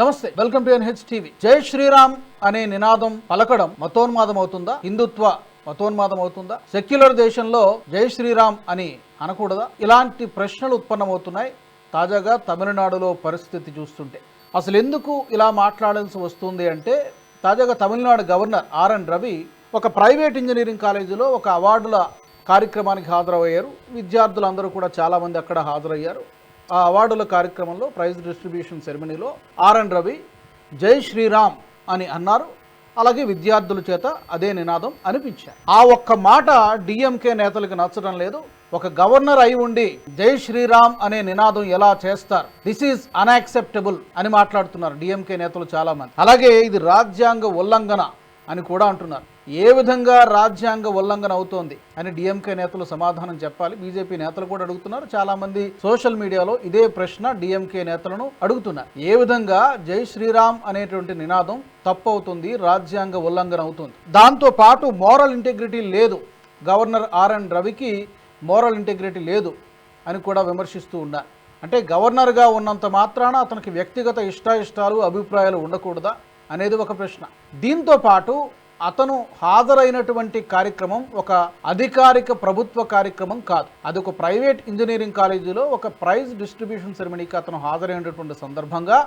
నమస్తే welcome to NH TV. జై శ్రీరామ్ అనే నినాదం పలకడం మతోన్మాదం అవుతుందా హిందుత్వ మతోన్మాదం అవుతుందా సెక్యులర్ దేశంలో జై శ్రీరామ్ అని అనకూడదా? ఇలాంటి ప్రశ్నలు ఉత్పన్నమవుతున్నాయి తాజాగా తమిళనాడులో పరిస్థితి చూస్తుంటే. అసలు ఎందుకు ఇలా మాట్లాడాల్సి వస్తుంది అంటే తాజాగా తమిళనాడు గవర్నర్ ఆర్ఎన్ రవి ఒక ప్రైవేట్ ఇంజనీరింగ్ కాలేజీలో ఒక అవార్డుల కార్యక్రమానికి హాజరయ్యారు. విద్యార్థులందరూ కూడా చాలామంది అక్కడ హాజరయ్యారు. ఆ అవార్డుల కార్యక్రమంలో ప్రైజ్ డిస్ట్రిబ్యూషన్ సెరమనీలో ఆర్ఎన్ రవి జై శ్రీరామ్ అని అన్నారు. అలాగే విద్యార్థుల చేత అదే నినాదం అనిపించారు ఆ ఒక్క మాట డిఎంకే నేతలకు నచ్చడం లేదు. ఒక గవర్నర్ అయి ఉండి జై శ్రీరామ్ అనే నినాదం ఎలా చేస్తారు? దిస్ ఈజ్ అన్యాక్సెప్టబుల్ అని మాట్లాడుతున్నారు డిఎంకే నేతలు చాలా మంది అలాగే ఇది రాజ్యాంగ ఉల్లంఘన అని కూడా అంటున్నారు. ఏ విధంగా రాజ్యాంగ ఉల్లంఘన అవుతోంది అని డిఎంకే నేతలు సమాధానం చెప్పాలి. బీజేపీ నేతలు కూడా అడుగుతున్నారు. చాలా మంది సోషల్ మీడియాలో ఇదే ప్రశ్న డిఎంకే నేతలను అడుగుతున్నారు. ఏ విధంగా జై శ్రీరామ్ అనేటువంటి నినాదం తప్పు అవుతుంది రాజ్యాంగ ఉల్లంఘన అవుతుంది? దాంతో పాటు మోరల్ ఇంటిగ్రిటీ లేదు. గవర్నర్ ఆర్ఎన్ రవికి మోరల్ ఇంటిగ్రిటీ లేదు అని కూడా విమర్శిస్తూ ఉన్నారు. అంటే గవర్నర్గా ఉన్నంత మాత్రాన అతనికి వ్యక్తిగత ఇష్టాయిష్టాలు అభిప్రాయాలు ఉండకూడదా అనేది ఒక ప్రశ్న. దీంతో పాటు అతను హాజరైనటువంటి కార్యక్రమం ఒక అధికారిక ప్రభుత్వ కార్యక్రమం కాదు. అది ఒక ప్రైవేట్ ఇంజనీరింగ్ కాలేజీలో ఒక ప్రైజ్ డిస్ట్రిబ్యూషన్ సెరమనీకి అతను హాజరైనటువంటి సందర్భంగా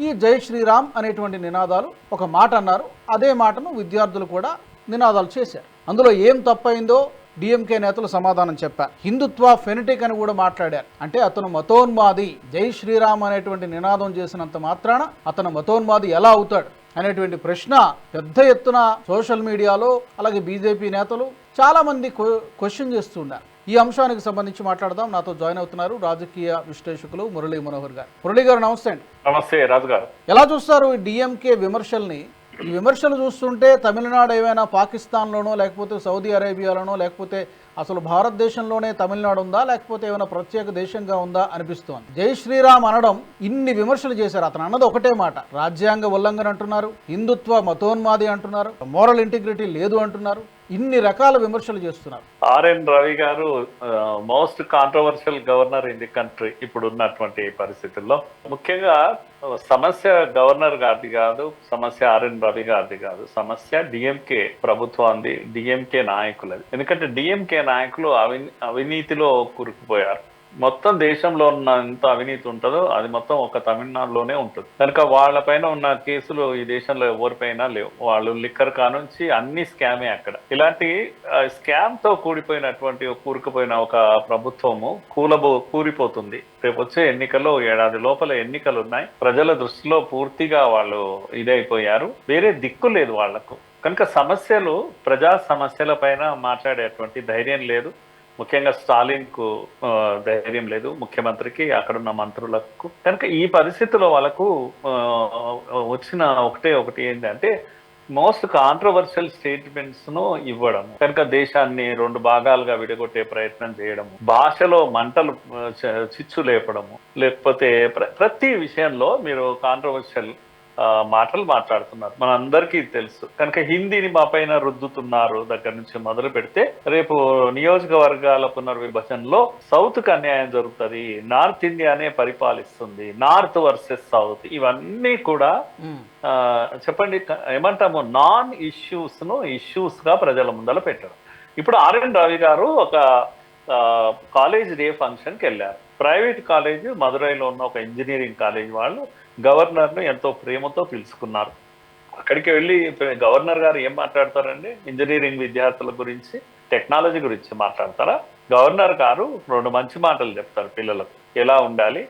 ఈ జై శ్రీరామ్ అనేటువంటి నినాదాలు ఒక మాట అన్నారు. అదే మాటను విద్యార్థులు కూడా నినాదాలు చేశారు. అందులో ఏం తప్పైందో డిఎంకే నేతలు సమాధానం చెప్పారు. హిందుత్వ ఫెనిటిక్ అని కూడా మాట్లాడారు. అంటే అతను మతోన్మాది జై శ్రీరామ్ అనేటువంటి నినాదం చేసినంత మాత్రాన అతను మతోన్మాది ఎలా అవుతాడు? అనేటువంటి ప్రశ్న పెద్ద ఎత్తున సోషల్ మీడియాలో అలాగే బీజేపీ నేతలు చాలా మంది క్వశ్చన్ చేస్తున్నారు ఈ అంశానికి సంబంధించి మాట్లాడదాం. నాతో జాయిన్ అవుతున్నారు రాజకీయ విశ్లేషకులు మురళీ మనోహర్ గారు. మురళీ గారు నమస్తే అండి. నమస్తే రాజు గారు ఎలా చూస్తారు ఈ డిఎంకే విమర్శల్ని? ఈ విమర్శలు చూస్తుంటే తమిళనాడు ఏమైనా పాకిస్తాన్లోనో లేకపోతే సౌదీ అరేబియాలోనో లేకపోతే అసలు భారతదేశంలోనే తమిళనాడు ఉందా లేకపోతే ఏమైనా ప్రత్యేక దేశంగా ఉందా అనిపిస్తోంది. జై శ్రీరామ్ అనడం ఇన్ని విమర్శలు చేశారు. అతను అన్నది ఒకటే మాట. రాజ్యాంగ ఉల్లంఘన అంటున్నారు హిందుత్వ మతోన్మాది అంటున్నారు మోరల్ ఇంటిగ్రిటీ లేదు అంటున్నారు. ఇన్ని రకాల విమర్శలు చేస్తున్నారు. ఆర్ఎన్ రవి గారు most controversial governor in the country ఇప్పుడు ఉన్నటువంటి పరిస్థితుల్లో. ముఖ్యంగా సమస్య గవర్నర్ గారిది కాదు సమస్య ఆర్ఎన్ రవి గారిది కాదు. సమస్య డిఎంకే ప్రభుత్వాన్ని డిఎంకే నాయకులది. ఎందుకంటే డిఎంకే నాయకులు అవి అవినీతిలో కూరుకుపోయారు. మొత్తం దేశంలో ఉన్న ఎంత అవినీతి ఉంటుందో అది మొత్తం ఒక తమిళనాడులోనే ఉంటుంది. కనుక వాళ్ళపైన ఉన్న కేసులు ఈ దేశంలో ఎవరిపైన లేవు. వాళ్ళు లిక్కర్ కానుంచి అన్ని స్కామే అక్కడ. ఇలాంటి స్కామ్తో కూడిపోయినటువంటి కూరుకుపోయిన ఒక ప్రభుత్వము కూలబో కూలిపోతుంది రేపు వచ్చే ఎన్నికల్లో ఏడాది లోపల ఎన్నికలు ఉన్నాయి. ప్రజల దృష్టిలో పూర్తిగా వాళ్ళు ఇదైపోయారు. వేరే దిక్కు లేదు వాళ్ళకు కనుక సమస్యలు ప్రజా సమస్యల పైన మాట్లాడేటువంటి ధైర్యం లేదు. ముఖ్యంగా స్టాలిన్కు ధైర్యం లేదు. ముఖ్యమంత్రికి అక్కడున్న మంత్రులకు. కనుక ఈ పరిస్థితిలో వాళ్ళకు వచ్చిన ఒకటే ఒకటి ఏంటంటే మోస్ట్ కాంట్రవర్షియల్ స్టేట్మెంట్స్ను ఇవ్వడం. కనుక దేశాన్ని రెండు భాగాలుగా విడగొట్టే ప్రయత్నం చేయడం. భాషలో మంటలు చిచ్చు లేపడము. లేకపోతే ప్రతి విషయంలో మీరు కాంట్రవర్షియల్ మాటలు మాట్లాడుతున్నారు. మన అందరికీ తెలుసు. కనుక హిందీని మా పైన రుద్దుతున్నారు దగ్గర నుంచి మొదలు పెడితే రేపు నియోజకవర్గాల పునర్విభజనలో సౌత్కి అన్యాయం జరుగుతుంది నార్త్ ఇండియానే పరిపాలిస్తుంది నార్త్ వర్సెస్ సౌత్ ఇవన్నీ కూడా చెప్పండి ఏమంటాము నాన్ ఇష్యూస్ను ఇష్యూస్గా ప్రజల ముందర పెట్టడం ఇప్పుడు ఆర్ఎన్ రవి గారు ఒక కాలేజ్ డే ఫంక్షన్కి వెళ్ళారు. ప్రైవేట్ కాలేజ్ మదురైలో ఉన్న ఒక ఇంజనీరింగ్ కాలేజ్ వాళ్ళు గవర్నర్ను ఎంతో ప్రేమతో పిలుచుకున్నారు. అక్కడికి వెళ్ళి గవర్నర్ గారు ఏం మాట్లాడతారండి? ఇంజనీరింగ్ విద్యార్థుల గురించి టెక్నాలజీ గురించి మాట్లాడతారా? గవర్నర్ గారు రెండు మంచి మాటలు చెప్తారు పిల్లలకు. ఎలా ఉండాలి?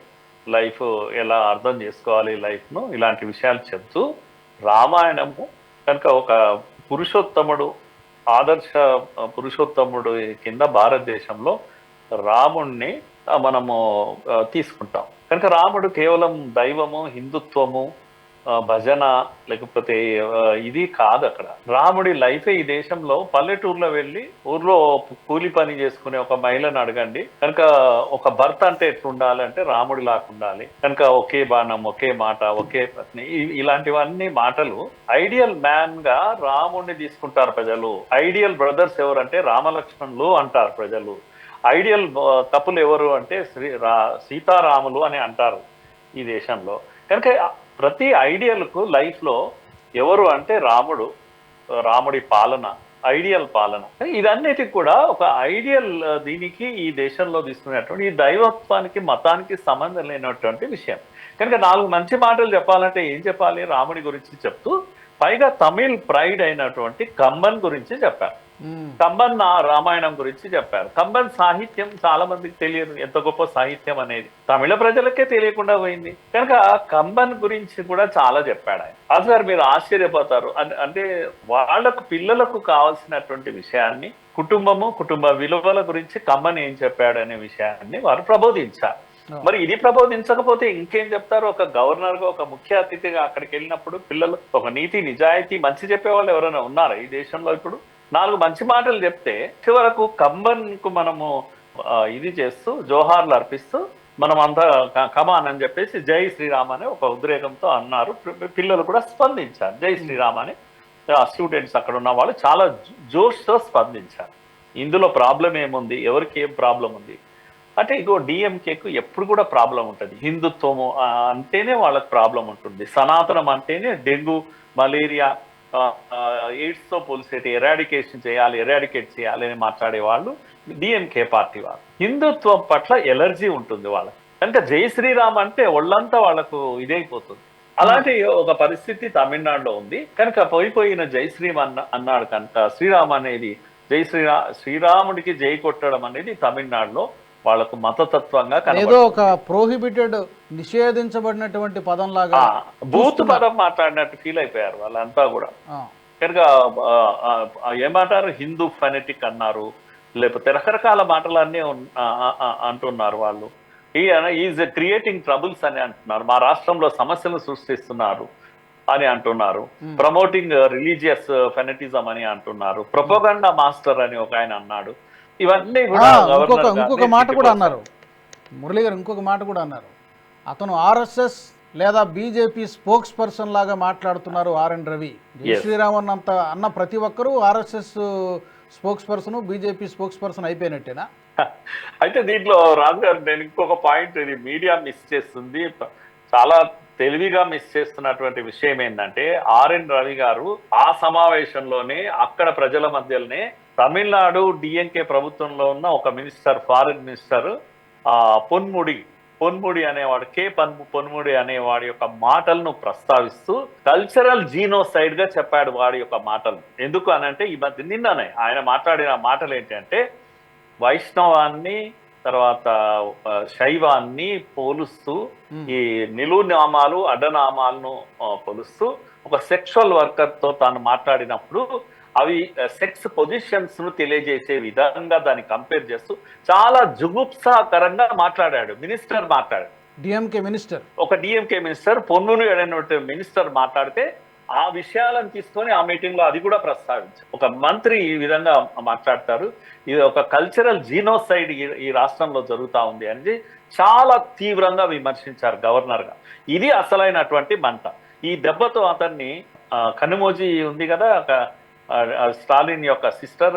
లైఫ్ ఎలా అర్థం చేసుకోవాలి లైఫ్ను? ఇలాంటి విషయాలు చెప్తూ రామాయణము కనుక ఒక పురుషోత్తముడు ఆదర్శ పురుషోత్తముడు కింద భారతదేశంలో రాముణ్ణి మనము తీసుకుంటాం. కనుక రాముడు కేవలం దైవము హిందుత్వము భజన లేకపోతే ఇది కాదు అక్కడ. రాముడి లైఫే ఈ దేశంలో పల్లెటూరులో వెళ్ళి ఊర్లో కూలి పని చేసుకునే ఒక మహిళను అడగండి. కనుక ఒక భర్త అంటే ఎట్లుండాలంటే రాముడి లాగా ఉండాలి కనుక ఒకే బాణం ఒకే మాట ఒకే పత్ని ఇలాంటివన్నీ మాటలు ఐడియల్ మ్యాన్గా రాముడిని తీసుకుంటారు ప్రజలు. ఐడియల్ బ్రదర్స్ ఎవరంటే రామలక్ష్మణులు అంటారు ప్రజలు. ఐడియల్ తప్పులు ఎవరు అంటే శ్రీ రా సీతారాములు అని అంటారు ఈ దేశంలో. కనుక ప్రతి ఐడియల్కు లైఫ్లో ఎవరు అంటే రాముడు రాముడి పాలన ఐడియల్ పాలన. ఇదన్నిటికి కూడా ఒక ఐడియల్ దీనికి ఈ దేశంలో తీసుకునేటువంటి ఈ దైవత్వానికి మతానికి సంబంధం లేనటువంటి విషయం. కనుక నాలుగు మంచి మాటలు చెప్పాలంటే ఏం చెప్పాలి? రాముడి గురించి చెప్తూ పైగా తమిళ్ ప్రైడ్ అయినటువంటి కంబన్ గురించి చెప్పారు. కంబన్ రామాయణం గురించి చెప్పారు. కంబన్ సాహిత్యం చాలా మందికి తెలియదు. ఎంత గొప్ప సాహిత్యం అనేది. తమిళ ప్రజలకే తెలియకుండా పోయింది. కనుక కంబన్ గురించి కూడా చాలా చెప్పాడు ఆయన. అది సార్ మీరు ఆశ్చర్యపోతారు. అంటే వాళ్ళకు పిల్లలకు కావాల్సినటువంటి విషయాన్ని కుటుంబము కుటుంబ విలువల గురించి కమ్మన్ ఏం చెప్పాడు అనే విషయాన్ని వారు ప్రబోధించారు. మరి ఇది ప్రబోధించకపోతే ఇంకేం చెప్తారు? ఒక గవర్నర్గా ఒక ముఖ్య అతిథిగా అక్కడికి వెళ్ళినప్పుడు పిల్లలు ఒక నీతి నిజాయితీ మంచి చెప్పే వాళ్ళు ఎవరైనా ఉన్నారా ఈ దేశంలో ఇప్పుడు? నాలుగు మంచి మాటలు చెప్తే చివరకు కంబన్కు మనము ఇది చేస్తూ జోహార్లు అర్పిస్తూ మనం అంతా కమాన్ అని చెప్పేసి జై శ్రీరామ్ అనే ఒక ఉద్రేకంతో అన్నారు. పిల్లలు కూడా స్పందించారు. జై శ్రీరామ్ అని. స్టూడెంట్స్ అక్కడ ఉన్న వాళ్ళు చాలా జోష్తో స్పందించారు. ఇందులో ప్రాబ్లం ఏముంది? ఎవరికి ఏం ప్రాబ్లం ఉంది? అంటే ఇగో డిఎంకేకు ఎప్పుడు కూడా ప్రాబ్లం ఉంటుంది. హిందుత్వము అంటేనే వాళ్ళకి ప్రాబ్లం ఉంటుంది. సనాతనం అంటేనే డెంగ్యూ మలేరియా ఎయిడ్స్తో పోలిసేటి ఎరాడికేషన్ చేయాలి ఎరాడికేట్ చేయాలి అని మాట్లాడే వాళ్ళు డిఎంకే పార్టీ వాళ్ళు. హిందుత్వం పట్ల ఎలర్జీ ఉంటుంది వాళ్ళకి. కనుక జై శ్రీరామ్ అంటే ఒళ్ళంతా వాళ్ళకు ఇదైపోతుంది. అలాంటి ఒక పరిస్థితి తమిళనాడులో ఉంది. కనుక పోయిపోయిన జై శ్రీరామ్ అన్న అన్నాడు కనుక శ్రీరామ్ అనేది జై శ్రీరా శ్రీరాముడికి జై కొట్టడం అనేది తమిళనాడులో వాళ్ళకు మతతత్వంగా ఏదో. ఒక ప్రోహిబిటెడ్ నిషేధించబడినటువంటి పదం లాగా బూత్ పదం మాట్లాడినట్టు ఫీల్ అయిపోయారు వాళ్ళంతా కూడా. కనుక ఏమంటారు? హిందూ ఫెనెటిక్ అన్నారు. లేకపోతే రకరకాల మాటలన్నీ అంటున్నారు వాళ్ళు. ఈ ఈజ్ క్రియేటింగ్ ట్రబుల్స్ అని అంటున్నారు. మా రాష్ట్రంలో సమస్యలు సృష్టిస్తున్నారు అని అంటున్నారు. ప్రమోటింగ్ రిలీజియస్ ఫెనటిజం అని అంటున్నారు. ప్రొపగండా మాస్టర్ అని ఒక ఆయన అన్నాడు. ఇవన్నీ కూడా ఇంకొక ఇంకొక మాట కూడా. అన్నారు. మురళి గారు ఇంకొక మాట కూడా అన్నారు. అతను ఆర్ఎస్ఎస్ లేదా బీజేపీ స్పోక్స్ పర్సన్ లాగా మాట్లాడుతున్నారు ఆర్ఎన్ రవి. శ్రీరామన్ అంత అన్న ప్రతి ఒక్కరూ RSS spokesperson BJP spokesperson అయిపోయినట్టేనా అయితే దీంట్లో రాజు గారు నేను ఇంకొక పాయింట్ ఇది మీడియా మిస్ చేస్తుంది. చాలా తెలివిగా మిస్ చేస్తున్నటువంటి విషయం ఏంటంటే ఆర్ఎన్ రవి గారు ఆ సమావేశంలోనే అక్కడ ప్రజల మధ్యలోనే తమిళనాడు డిఎంకే ప్రభుత్వంలో ఉన్న ఒక మినిస్టర్ ఫారిన్ మినిస్టర్ ఆ పొన్ముడి పొన్ముడి అనేవాడు కే పన్ పొన్ముడి అనేవాడి యొక్క మాటలను ప్రస్తావిస్తూ కల్చరల్ జీనోసైడ్గా చెప్పాడు వాడి యొక్క మాటలు ఎందుకు అనంటే ఈ మధ్య నిన్ననే ఆయన మాట్లాడిన మాటలు ఏంటంటే వైష్ణవాన్ని తర్వాత శైవాన్ని పోలుస్తూ. ఈ నిలువు నామాలు అడ్డనామాలను పోలుస్తూ ఒక సెక్షువల్ వర్కర్తో తాను మాట్లాడినప్పుడు అవి సెక్స్ పొజిషన్స్ను తెలియజేసే విధంగా దాన్ని కంపేర్ చేస్తూ చాలా జుగుప్సాకరంగా మాట్లాడాడు. మినిస్టర్ మాట్లాడాడు. డిఎంకే మినిస్టర్ ఒక డిఎంకే మినిస్టర్ పొన్నును అనేటువంటి మినిస్టర్ మాట్లాడితే ఆ విషయాలను తీసుకొని ఆ మీటింగ్లో అది కూడా ప్రస్తావించారు. ఒక మంత్రి ఈ విధంగా మాట్లాడతారు. ఇది ఒక కల్చరల్ జీనోసైడ్ ఈ- ఈ రాష్ట్రంలో జరుగుతా ఉంది అని చాలా తీవ్రంగా విమర్శించారు గవర్నర్గా. ఇది అసలైనటువంటి మంట. ఈ దెబ్బతో అతన్ని కనుమోజీ ఉంది కదా స్టాలిన్ యొక్క సిస్టర్.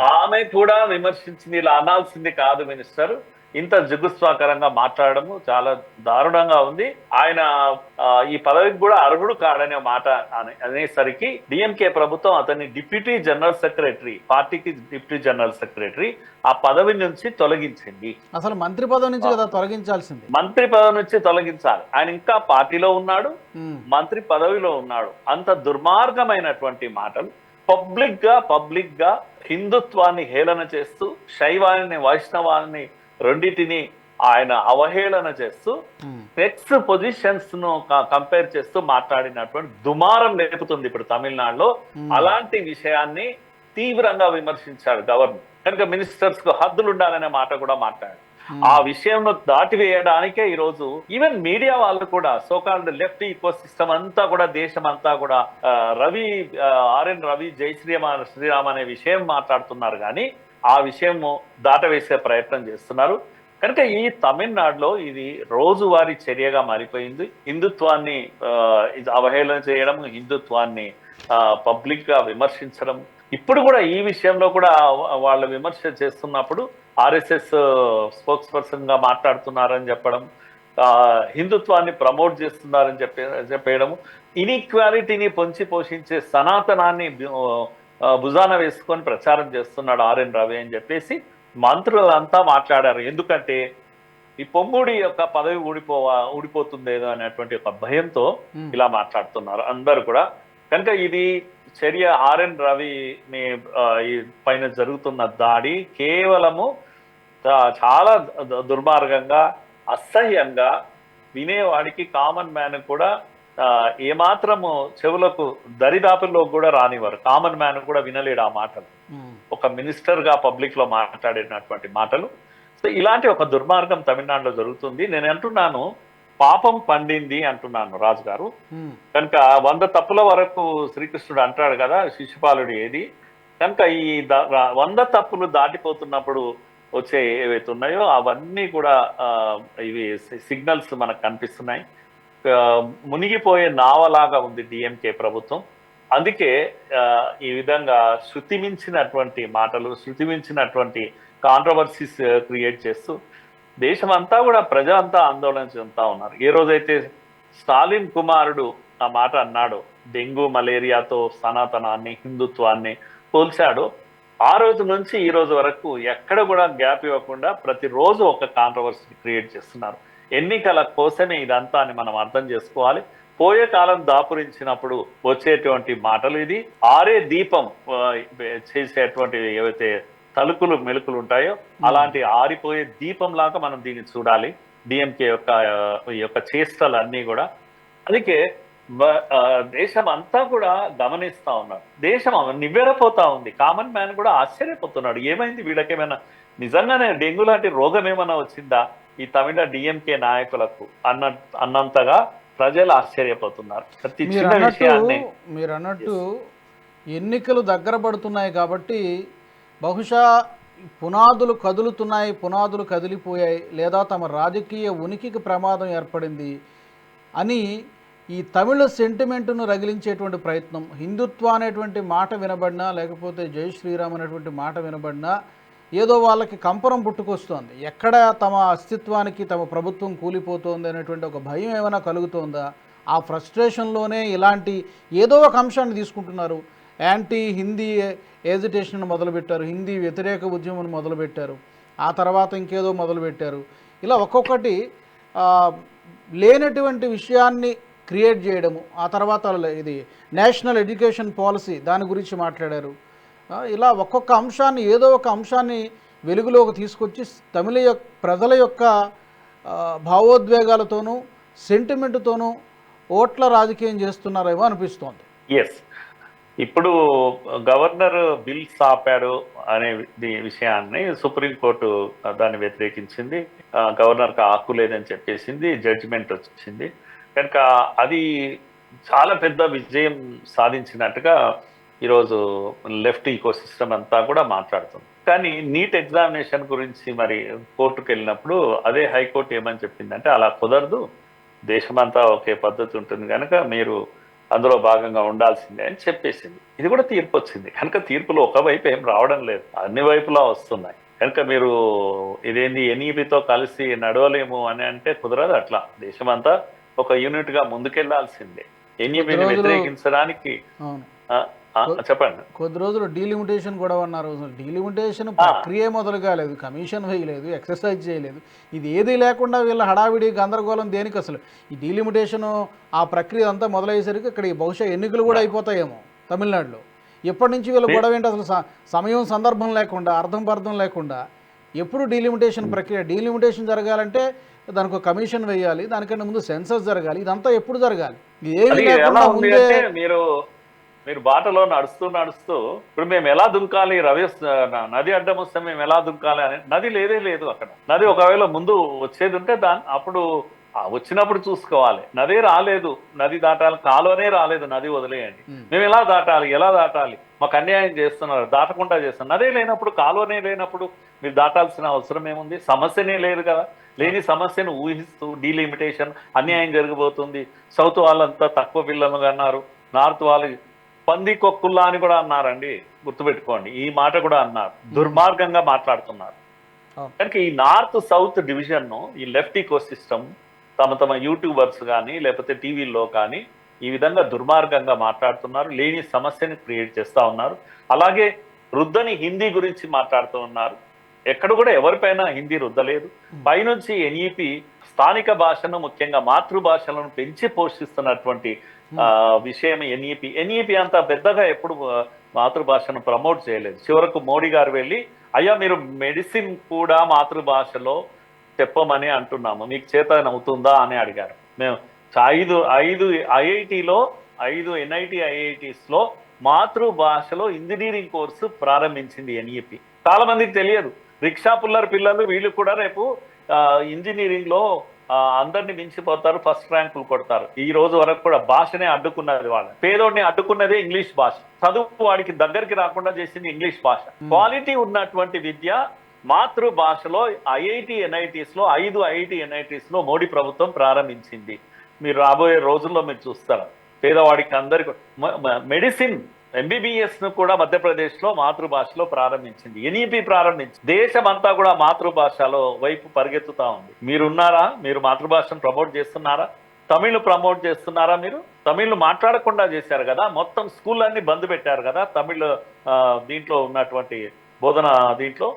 ఆమె కూడా విమర్శించింది ఇలా అనాల్సింది కాదు మినిస్టర్. ఇంత జుగుస్వాకరంగా మాట్లాడము చాలా దారుణంగా ఉంది. ఆయన ఈ పదవికి కూడా అర్హుడు కాడనే మాట అనే- అనేసరికి డిఎంకే ప్రభుత్వం అతన్ని డిప్యూటీ జనరల్ సెక్రటరీ పార్టీకి డిప్యూటీ జనరల్ సెక్రటరీ ఆ పదవి నుంచి తొలగించింది. అసలు మంత్రి పదవి నుంచి కదా తొలగించాల్సింది? మంత్రి పదవి నుంచి తొలగించాలి. ఆయన ఇంకా పార్టీలో ఉన్నాడు మంత్రి పదవిలో ఉన్నాడు. అంత దుర్మార్గమైనటువంటి మాటలు పబ్లిక్గా పబ్లిక్గా హిందుత్వాన్ని హేళన చేస్తూ శైవాన్ని వైష్ణవాన్ని రెండిటిని ఆయన అవహేళన చేస్తూ ఉమ్, సెక్స్ పొజిషన్స్ను కంపేర్ చేస్తూ మాట్లాడినటువంటి దుమారం లేపుతుంది ఇప్పుడు తమిళనాడులో. Hmm. అలాంటి విషయాన్ని తీవ్రంగా విమర్శించాడు గవర్నర్. కనుక మినిస్టర్స్కు హద్దులు ఉండాలనే మాట కూడా మాట్లాడాడు. ఉమ్, Hmm. ఆ విషయంలో దాటివేయడానికే ఈరోజు ఈవెన్ మీడియా వాళ్ళు కూడా సోకాల్డ్ లెఫ్ట్ ఈకో సిస్టమ్ అంతా కూడా దేశం అంతా కూడా రవి ఆర్ఎన్ రవి జై శ్రీరామ శ్రీరామ్ అనే విషయం మాట్లాడుతున్నారు కానీ ఆ విషయం దాటవేసే ప్రయత్నం చేస్తున్నారు. కనుక ఈ తమిళనాడులో ఇది రోజువారీ చర్యగా మారిపోయింది. హిందుత్వాన్ని ఇది అవహేళన చేయడం హిందుత్వాన్ని పబ్లిక్గా విమర్శించడం. ఇప్పుడు కూడా ఈ విషయంలో కూడా వాళ్ళు విమర్శ చేస్తున్నప్పుడు ఆర్ఎస్ఎస్ స్పోక్స్ పర్సన్గా మాట్లాడుతున్నారని చెప్పడం హిందుత్వాన్ని ప్రమోట్ చేస్తున్నారని చెప్పే చెప్పేయడము ఇన్ఈక్వాలిటీని పొంచి పోషించే సనాతనాన్ని భుజాన వేసుకొని ప్రచారం చేస్తున్నాడు ఆర్ఎన్ రవి అని చెప్పేసి మంత్రులంతా మాట్లాడారు ఎందుకంటే ఈ పొమ్ముడి యొక్క పదవి ఊడిపోవా ఊడిపోతుందేదో అనేటువంటి ఒక భయంతో. ఇలా మాట్లాడుతున్నారు అందరు కూడా కనుక ఇది చర్య ఆర్ఎన్ రవిని ఈ పైన జరుగుతున్న దాడి కేవలము చాలా దుర్మార్గంగా అసహ్యంగా వినేవాడికి కామన్ మ్యాన్ కూడా ఏమాత్రము చెవులకు దరిదాపుల్లో కూడా రానివారు కామన్ మ్యాన్ కూడా వినలేడు ఆ మాటలు. ఒక మినిస్టర్గా పబ్లిక్లో మాట్లాడినటువంటి మాటలు. సో ఇలాంటి ఒక దుర్మార్గం తమిళనాడులో జరుగుతుంది. నేను అంటున్నాను పాపం పండింది అంటున్నాను రాజు గారు. కనుక వంద తప్పుల వరకు శ్రీకృష్ణుడు అంటాడు కదా శిశుపాలుడు ఏది? కనుక ఈ వంద తప్పులు దాటిపోతున్నప్పుడు వచ్చే ఏవైతే ఉన్నాయో అవన్నీ కూడా ఇవి సిగ్నల్స్ మనకు కనిపిస్తున్నాయి. మునిగిపోయే నావలాగా ఉంది డిఎంకే ప్రభుత్వం. అందుకే ఈ విధంగా శృతిమించినటువంటి మాటలు శృతిమించినటువంటి కాంట్రవర్సీస్ క్రియేట్ చేస్తూ దేశం అంతా కూడా ప్రజలంతా ఆందోళన చెందుతా ఉన్నారు. ఏ రోజైతే స్టాలిన్ కుమారుడు ఆ మాట అన్నాడు డెంగ్యూ మలేరియాతో సనాతనాన్ని హిందుత్వాన్ని పోల్చాడు ఆ రోజు నుంచి ఈ రోజు వరకు ఎక్కడ కూడా గ్యాప్ ఇవ్వకుండా ప్రతిరోజు ఒక కాంట్రవర్సీ క్రియేట్ చేస్తున్నారు. ఎన్నికల కోసమే ఇదంతా అని మనం అర్థం చేసుకోవాలి. పోయే కాలం దాపురించినప్పుడు వచ్చేటువంటి మాటలు ఇది. ఆరే దీపం చేసేటువంటి ఏవైతే తలుకులు మెలుకులు ఉంటాయో అలాంటి ఆరిపోయే దీపం లాగా మనం దీన్ని చూడాలి. డిఎంకే యొక్క యొక్క చేష్టలు అన్నీ కూడా. అందుకే దేశం అంతా కూడా గమనిస్తా ఉన్నారు. దేశం నివ్వెరపోతా ఉంది. కామన్ మ్యాన్ కూడా ఆశ్చర్యపోతున్నాడు. ఏమైంది? వీళ్ళకేమైనా నిజంగానే డెంగ్యూ లాంటి రోగం ఏమైనా వచ్చిందా? ఈ తమిళ డిఎంకే నాయకులకు అన్న అన్నంతగా ప్రజలు ఆశ్చర్యపోతున్నారు. ప్రతి చిన్న విషయాన్ని. మీరు అన్నట్టు ఎన్నికలు దగ్గర పడుతున్నాయి కాబట్టి బహుశా పునాదులు కదులుతున్నాయి పునాదులు కదిలిపోయాయి లేదా తమ రాజకీయ ఉనికికి ప్రమాదం ఏర్పడింది అని ఈ తమిళ సెంటిమెంట్ను రగిలించేటువంటి ప్రయత్నం హిందుత్వ అనేటువంటి మాట వినబడినా లేకపోతే జై శ్రీరామ్ అనేటువంటి మాట వినబడినా ఏదో వాళ్ళకి కంపరం పుట్టుకొస్తోంది. ఎక్కడ తమ అస్తిత్వానికి తమ ప్రభుత్వం కూలిపోతోంది అనేటువంటి ఒక భయం ఏమైనా కలుగుతోందా? ఆ ఫ్రస్ట్రేషన్లోనే ఇలాంటి ఏదో ఒక అంశాన్ని తీసుకుంటున్నారు. యాంటీ హిందీ ఎజిటేషన్ మొదలుపెట్టారు హిందీ వ్యతిరేక ఉద్యమం మొదలుపెట్టారు ఆ తర్వాత ఇంకేదో మొదలుపెట్టారు. ఇలా ఒక్కొక్కటి లేనటువంటి విషయాన్ని క్రియేట్ చేయడము. ఆ తర్వాత ఇది నేషనల్ ఎడ్యుకేషన్ పాలసీ దాని గురించి మాట్లాడారు. ఇలా ఒక్కొక్క అంశాన్ని ఏదో ఒక అంశాన్ని వెలుగులోకి తీసుకొచ్చి తమిళ యొక్క ప్రజల యొక్క భావోద్వేగాలతోనూ సెంటిమెంట్తోనూ ఓట్ల రాజకీయం చేస్తున్నారేమో అనిపిస్తోంది. ఎస్ ఇప్పుడు గవర్నర్ బిల్స్ ఆపాడు అనే విషయాన్ని సుప్రీంకోర్టు దాన్ని వ్యతిరేకించింది. గవర్నర్కి హక్కు లేదని చెప్పేసింది జడ్జిమెంట్ వచ్చింది. కనుక అది చాలా పెద్ద విజయం సాధించినట్టుగా ఈరోజు లెఫ్ట్ ఈకో సిస్టమ్ అంతా కూడా మాట్లాడుతుంది. కానీ నీట్ ఎగ్జామినేషన్ గురించి మరి కోర్టుకు వెళ్ళినప్పుడు అదే హైకోర్టు ఏమని చెప్పిందంటే అలా కుదరదు దేశమంతా ఒకే పద్ధతి ఉంటుంది కనుక మీరు అందులో భాగంగా ఉండాల్సిందే అని చెప్పేసింది. ఇది కూడా తీర్పు వచ్చింది. కనుక తీర్పులు ఒకవైపు ఏం రావడం లేదు. అన్ని వైపులా వస్తున్నాయి. కనుక మీరు ఇదేంది ఎన్ఈబితో కలిసి నడవలేము అని అంటే కుదరదు అట్లా. దేశమంతా ఒక యూనిట్గా ముందుకెళ్ళాల్సిందే. ఎన్ఈబిని వ్యతిరేకించడానికి? చెప్పండి. కొద్ది రోజులు డీలిమిటేషన్ కూడా అన్నారు. అసలు డీలిమిటేషన్ ప్రక్రియ మొదలు కాలేదు కమిషన్ వేయలేదు ఎక్సర్సైజ్ చేయలేదు. ఇది ఏది లేకుండా వీళ్ళ హడావిడి గందరగోళం దేనికి అసలు? ఈ డీలిమిటేషన్ ఆ ప్రక్రియ అంతా మొదలయ్యేసరికి ఇక్కడ ఈ బహుశా ఎన్నికలు కూడా అయిపోతాయేమో తమిళనాడులో. ఎప్పటి నుంచి వీళ్ళ గొడవ ఏంటి అసలు? సమయం సందర్భం లేకుండా అర్థం పర్థం లేకుండా ఎప్పుడు డీలిమిటేషన్ ప్రక్రియ? డీలిమిటేషన్ జరగాలంటే దానికి ఒక కమిషన్ వేయాలి దానికంటే ముందు సెన్సస్ జరగాలి ఇదంతా ఎప్పుడు జరగాలి? ఏమీ లేకుండా ముందే మీరు మీరు బాటలో నడుస్తూ నడుస్తూ ఇప్పుడు మేము ఎలా దుంకాలి రవి నది అడ్డం వస్తే మేము ఎలా దుంకాలి అని నది లేదే లేదు అక్కడ. నది ఒకవేళ ముందు వచ్చేది ఉంటే దాని అప్పుడు వచ్చినప్పుడు చూసుకోవాలి. నదే రాలేదు నది దాటాలి కాలువనే రాలేదు నది వదిలేయండి. మేము ఎలా దాటాలి ఎలా దాటాలి? మాకు అన్యాయం చేస్తున్నారు దాటకుండా చేస్తున్నారు. నదే లేనప్పుడు కాలువనే లేనప్పుడు మీరు దాటాల్సిన అవసరం ఏముంది? సమస్యనే లేదు కదా. లేని సమస్యను ఊహిస్తూ డీలిమిటేషన్ అన్యాయం జరగబోతుంది. సౌత్ వాళ్ళంతా తక్కువ పిల్లలు అన్నారు. నార్త్ వాళ్ళు పంది కొక్కుల్లా అని కూడా అన్నారండి. గుర్తుపెట్టుకోండి. ఈ మాట కూడా అన్నారు. దుర్మార్గంగా మాట్లాడుతున్నారు. కనుక ఈ నార్త్ సౌత్ డివిజన్ను ఈ లెఫ్ట్ ఈకో సిస్టమ్ తమ తమ యూట్యూబర్స్ కానీ లేకపోతే టీవీల్లో కానీ ఈ విధంగా దుర్మార్గంగా మాట్లాడుతున్నారు. లేని సమస్యని క్రియేట్ చేస్తా ఉన్నారు. అలాగే రుద్దని హిందీ గురించి మాట్లాడుతూ ఉన్నారు. ఎక్కడ కూడా ఎవరిపైన హిందీ రుద్దలేదు. పైనుంచి ఎన్ఈపి స్థానిక భాషను ముఖ్యంగా మాతృభాషలను పెంచి పోషిస్తున్నటువంటి ఆ, విషయం ఎన్ఈపి. ఎన్ఈపి అంత పెద్దగా ఎప్పుడు మాతృభాషను ప్రమోట్ చేయలేదు. చివరకు మోడీ గారు వెళ్ళి అయ్యా మీరు మెడిసిన్ కూడా మాతృభాషలో చెప్పమని అంటున్నాము. మీకు చేత అవుతుందా అని అడిగారు. మేము ఐదు ఐదు ఐఐటిలో ఐదు ఎన్ఐటి ఐఐటిస్లో మాతృభాషలో ఇంజనీరింగ్ కోర్సు ప్రారంభించింది ఎన్ఈపి. చాలా మందికి తెలియదు. రిక్షా పుల్లర్ పిల్లలు వీళ్ళు కూడా రేపు ఆ, ఇంజనీరింగ్లో ఆ, అందరిని మించిపోతారు ఫస్ట్ ర్యాంకులు కొడతారు. ఈ రోజు వరకు కూడా భాషనే అడ్డుకున్నది వాళ్ళ. పేదోడిని అడ్డుకున్నదే ఇంగ్లీష్ భాష. చదువు వాడికి దగ్గరికి రాకుండా చేసింది ఇంగ్లీష్ భాష. క్వాలిటీ ఉన్నటువంటి విద్య మాతృభాషలో ఐఐటి ఎన్ఐటీస్లో ఐదు ఐఐటి ఎన్ఐటీస్లో మోడీ ప్రభుత్వం ప్రారంభించింది. మీరు రాబోయే రోజుల్లో మీరు చూస్తారు? పేదవాడికి అందరికి మెడిసిన్ ఎంబీబీఎస్ను కూడా మధ్యప్రదేశ్లో మాతృభాషలో ప్రారంభించింది. ఎన్ఈపి ప్రారంభించింది. దేశమంతా కూడా మాతృభాషలో వైపు పరిగెత్తుతా ఉంది. మీరున్నారా? మీరు మాతృభాషను ప్రమోట్ చేస్తున్నారా? తమిళ్ ప్రమోట్ చేస్తున్నారా మీరు? తమిళ్ మాట్లాడకుండా చేశారు కదా? మొత్తం స్కూళ్ళన్నీ బంద్ పెట్టారు కదా? తమిళ్ దీంట్లో ఉన్నటువంటి బోధన దీంట్లో?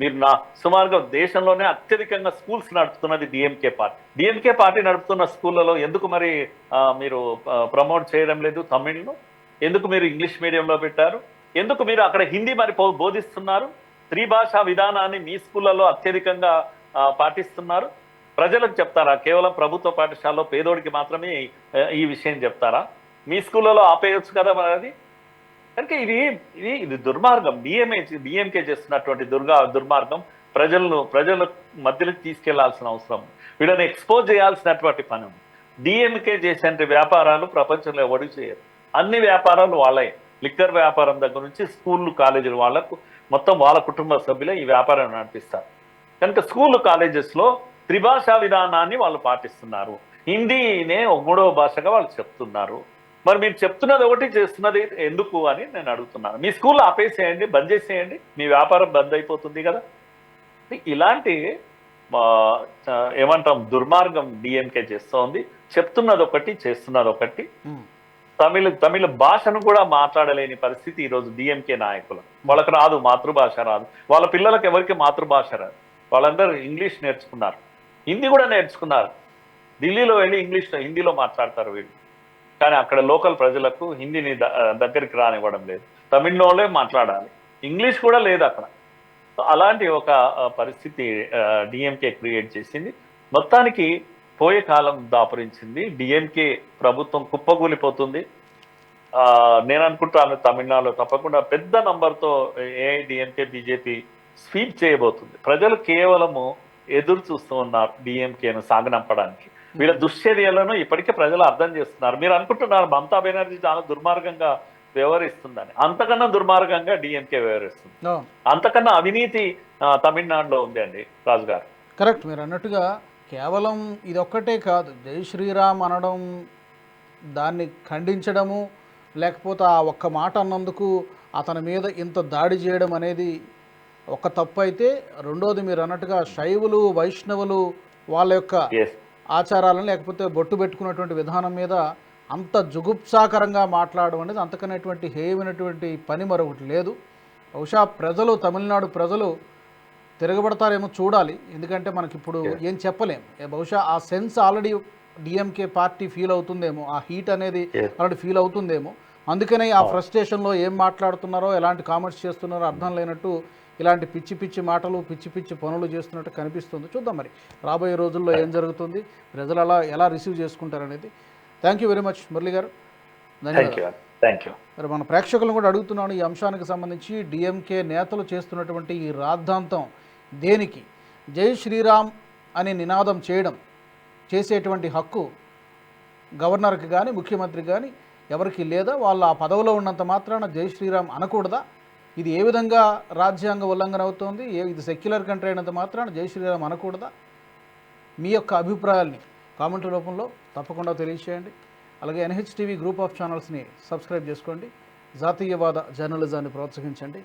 మీరు నా సుమారుగా దేశంలోనే అత్యధికంగా స్కూల్స్ నడుపుతున్నది డిఎంకే పార్టీ. డిఎంకే పార్టీ నడుపుతున్న స్కూళ్ళలో ఎందుకు మరి మీరు ప్రమోట్ చేయడం లేదు తమిళ్ను? ఎందుకు మీరు ఇంగ్లీష్ మీడియంలో పెట్టారు? ఎందుకు మీరు అక్కడ హిందీ మరి బోధిస్తున్నారు? త్రిభాషా విధానాన్ని మీ స్కూళ్ళలో అత్యధికంగా పాటిస్తున్నారు? ప్రజలకు చెప్తారా? కేవలం ప్రభుత్వ పాఠశాలలో పేదోడికి మాత్రమే ఈ విషయం చెప్తారా? మీ స్కూళ్ళలో ఆపేయచ్చు కదా మరి అది? కనుక ఇది ఇది ఇది దుర్మార్గం. బిఎంఏ బిఎంకే చేస్తున్నటువంటి దుర్గా దుర్మార్గం ప్రజలను ప్రజల మధ్యలోకి తీసుకెళ్ళాల్సిన అవసరం. వీళ్ళని ఎక్స్పోజ్ చేయాల్సినటువంటి పని డిఎంకే చేసే వ్యాపారాలు ప్రపంచంలో ఎవరు చేయరు. అన్ని వ్యాపారాలు వాళ్ళే. లిక్కర్ వ్యాపారం దగ్గర నుంచి స్కూళ్ళు కాలేజీలు వాళ్ళకు మొత్తం వాళ్ళ కుటుంబ సభ్యులే ఈ వ్యాపారం నడిపిస్తారు. కనుక స్కూల్ కాలేజెస్లో త్రిభాషా విధానాన్ని వాళ్ళు పాటిస్తున్నారు. హిందీనే మూడవ భాషగా వాళ్ళు చెప్తున్నారు. మరి మీరు చెప్తున్నది ఒకటి చేస్తున్నది ఎందుకు అని నేను అడుగుతున్నాను. మీ స్కూల్ ఆపేసేయండి బంద్ చేసేయండి మీ వ్యాపారం బంద్ అయిపోతుంది కదా. ఇలాంటి ఏమంటాం దుర్మార్గం డిఎంకే చేస్తోంది. చెప్తున్నది ఒకటి చేస్తున్నది ఒకటి. తమిళ తమిళ భాషను కూడా మాట్లాడలేని పరిస్థితి ఈ రోజు డిఎంకే నాయకులు. వాళ్ళకి రాదు మాతృభాష రాదు. వాళ్ళ పిల్లలకు ఎవరికి మాతృభాష రాదు? వాళ్ళందరూ ఇంగ్లీష్ నేర్చుకున్నారు. హిందీ కూడా నేర్చుకున్నారు. ఢిల్లీలో వెళ్ళి ఇంగ్లీష్ హిందీలో మాట్లాడతారు వీళ్ళు. కానీ అక్కడ లోకల్ ప్రజలకు హిందీని దగ్గరికి రానివ్వడం లేదు. తమిళనోళ్ళే మాట్లాడాలి. ఇంగ్లీష్ కూడా లేదు అక్కడ. అలాంటి ఒక పరిస్థితి డిఎంకే క్రియేట్ చేసింది. మొత్తానికి పోయే కాలం దాపురించింది. డిఎంకే ప్రభుత్వం కుప్పకూలిపోతుంది. ఆ, నేను అనుకుంటాను తమిళనాడులో తప్పకుండా పెద్ద నంబర్తో ఏఐడిఎంకే బీజేపీ స్వీప్ చేయబోతుంది. ప్రజలు కేవలము ఎదురు చూస్తూ ఉన్నారు డిఎంకేను సాగనంపడానికి. వీళ్ళ దుశ్చర్యలను ఇప్పటికే ప్రజలు అర్థం చేస్తున్నారు. మీరు అనుకుంటున్నారు మమతా బెనర్జీ చాలా దుర్మార్గంగా వ్యవహరిస్తుందని. అంతకన్నా దుర్మార్గంగా డిఎంకే వ్యవహరిస్తుంది. అంతకన్నా అవినీతి తమిళనాడులో ఉంది అండి రాజు గారు కరెక్ట్. మీరు అన్నట్టుగా కేవలం ఇది ఒక్కటే కాదు. జై శ్రీరామ్ అనడం దాన్ని ఖండించడము లేకపోతే ఆ ఒక్క మాట అన్నందుకు అతని మీద ఇంత దాడి చేయడం అనేది ఒక తప్పు అయితే రెండోది మీరు అన్నట్టుగా శైవులు వైష్ణవులు వాళ్ళ యొక్క ఆచారాలను లేకపోతే బొట్టు పెట్టుకున్నటువంటి విధానం మీద అంత జుగుప్సాకరంగా మాట్లాడడం అనేది అంతకనేటువంటి హేయమైనటువంటి పని మరొకటి లేదు. బహుశా ప్రజలు తమిళనాడు ప్రజలు తిరగబడతారేమో చూడాలి. ఎందుకంటే మనకి ఇప్పుడు ఏం చెప్పలేం. బహుశా ఆ sense already DMK party feel అవుతుందేమో ఆ హీట్ అనేది. ఆల్రెడీ ఫీల్ అవుతుందేమో. అందుకనే ఆ ఫ్రస్ట్రేషన్లో ఏం మాట్లాడుతున్నారో ఎలాంటి కామెంట్స్ చేస్తున్నారో అర్థం లేనట్టు ఇలాంటి పిచ్చి పిచ్చి మాటలు పిచ్చి పిచ్చి పనులు చేస్తున్నట్టు కనిపిస్తుంది. చూద్దాం మరి రాబోయే రోజుల్లో ఏం జరుగుతుంది ప్రజలు అలా ఎలా receive చేసుకుంటారనేది. Thank you very much Murali గారు. ధన్యవాదాలు. మరి మన ప్రేక్షకులను కూడా అడుగుతున్నాను ఈ అంశానికి సంబంధించి డిఎంకే నేతలు చేస్తున్నటువంటి ఈ రాద్ధాంతం. దేనికి? జై శ్రీరామ్ అని నినాదం చేయడం చేసేటువంటి హక్కు గవర్నర్కి కానీ ముఖ్యమంత్రి కానీ ఎవరికి లేదా? వాళ్ళు ఆ పదవిలో ఉన్నంత మాత్రాన జై శ్రీరామ్ అనకూడదా? ఇది ఏ విధంగా రాజ్యాంగ ఉల్లంఘన అవుతోంది? ఏ ఇది సెక్యులర్ కంట్రీ అయినంత మాత్రాన జై శ్రీరామ్ అనకూడదా? మీ యొక్క అభిప్రాయాల్ని కామెంట్ రూపంలో తప్పకుండా తెలియచేయండి. అలాగే ఎన్హెచ్టీవీ గ్రూప్ ఆఫ్ ఛానల్స్ని సబ్స్క్రైబ్ చేసుకోండి. జాతీయవాద జర్నలిజాన్ని ప్రోత్సహించండి.